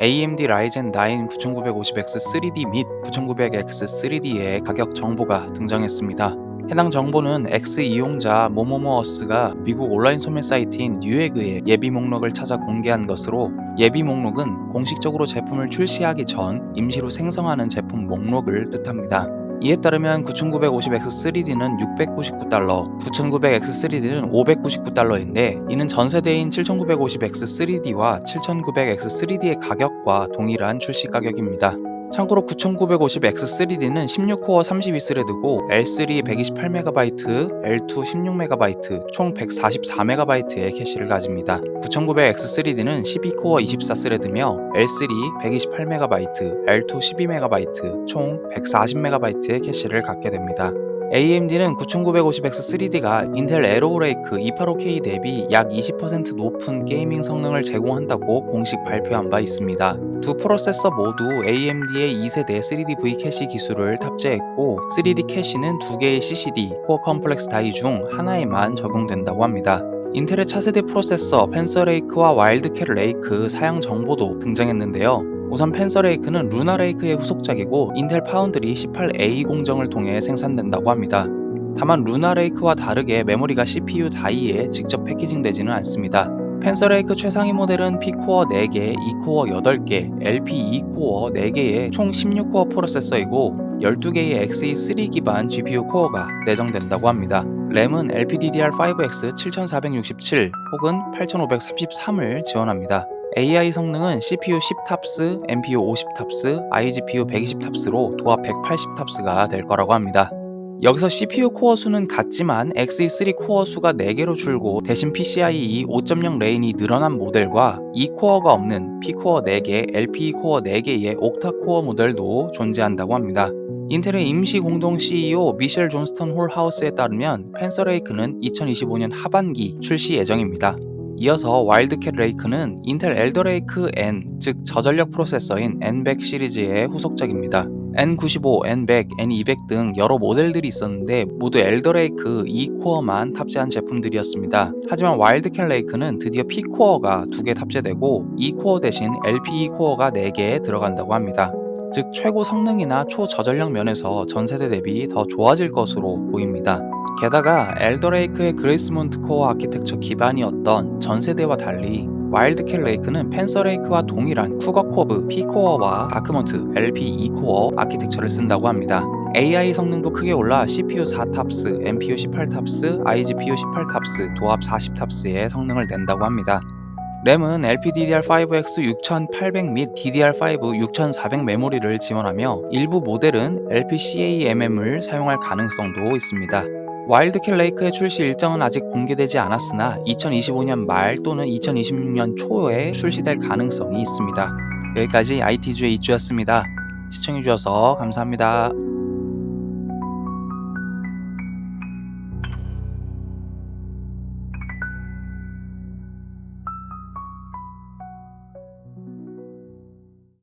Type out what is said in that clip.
AMD 라이젠 9 9950X 3D 및 9900X 3D의 가격 정보가 등장했습니다. 해당 정보는 X 이용자 모모모어스가 미국 온라인 소매 사이트인 뉴에그의 예비 목록을 찾아 공개한 것으로 예비 목록은 공식적으로 제품을 출시하기 전 임시로 생성하는 제품 목록을 뜻합니다. 이에 따르면 9950X3D는 699달러, 9900X3D는 599달러인데 이는 전 세대인 7950X3D와 7900X3D의 가격과 동일한 출시 가격입니다. 참고로 9950X3D는 16코어 32스레드고 L3 128MB, L2 16MB, 총 144MB의 캐시를 가집니다. 9900X3D는 12코어 24스레드며 L3 128MB, L2 12MB, 총 140MB의 캐시를 갖게 됩니다. AMD는 9950X3D가 인텔 에로우레이크 285K 대비 약 20% 높은 게이밍 성능을 제공한다고 공식 발표한 바 있습니다. 두 프로세서 모두 AMD의 2세대 3D V 캐시 기술을 탑재했고 3D 캐시는 두 개의 CCD 코어 컴플렉스 다이 중 하나에만 적용된다고 합니다. 인텔의 차세대 프로세서 펜서레이크와 와일드캣 레이크 사양 정보도 등장했는데요. 우선 펜서레이크는 루나레이크의 후속작이고 인텔 파운드리 18A 공정을 통해 생산된다고 합니다. 다만 루나레이크와 다르게 메모리가 CPU 다이에 직접 패키징되지는 않습니다. 펜서레이크 최상위 모델은 P코어 4개, E코어 8개, LP 2코어 4개의 총 16코어 프로세서이고 12개의 Xe3 기반 GPU 코어가 내정된다고 합니다. 램은 LPDDR5X 7467 혹은 8533을 지원합니다. AI 성능은 CPU 10탑스, NPU 50탑스, iGPU 120탑스로 도합 180탑스가 될 거라고 합니다. 여기서 CPU 코어 수는 같지만 Xe3 코어 수가 4개로 줄고 대신 PCIe 5.0 레인이 늘어난 모델과 2코어가 없는 P코어 4개, LPE 코어 4개의 옥타 코어 모델도 존재한다고 합니다. 인텔의 임시 공동 CEO 미셸 존스턴 홀하우스에 따르면 펜서레이크는 2025년 하반기 출시 예정입니다. 이어서 와일드캣 레이크는 인텔 엘더레이크 N, 즉 저전력 프로세서인 N100 시리즈의 후속작입니다. N95, N100, N200 등 여러 모델들이 있었는데 모두 엘더레이크 2코어만 탑재한 제품들이었습니다. 하지만 와일드캣 레이크는 드디어 P코어가 2개 탑재되고 2코어 대신 LPE 코어가 4개 들어간다고 합니다. 즉 최고 성능이나 초저전력 면에서 전세대 대비 더 좋아질 것으로 보입니다. 게다가 엘더레이크의 그레이스몬트 코어 아키텍처 기반이었던 전세대와 달리 와일드캣 레이크는 펜서레이크와 동일한 쿠거코브 P코어와 다크먼트 LP 2코어 아키텍처를 쓴다고 합니다. AI 성능도 크게 올라 CPU 4탑스, NPU 18탑스, iGPU 18탑스, 도합 40탑스의 성능을 낸다고 합니다. 램은 LPDDR5X 6800 및 DDR5 6400 메모리를 지원하며 일부 모델은 LPCAMM을 사용할 가능성도 있습니다. 와일드캣 레이크의 출시 일정은 아직 공개되지 않았으나 2025년 말 또는 2026년 초에 출시될 가능성이 있습니다. 여기까지 IT주의 이주였습니다. 시청해주셔서 감사합니다.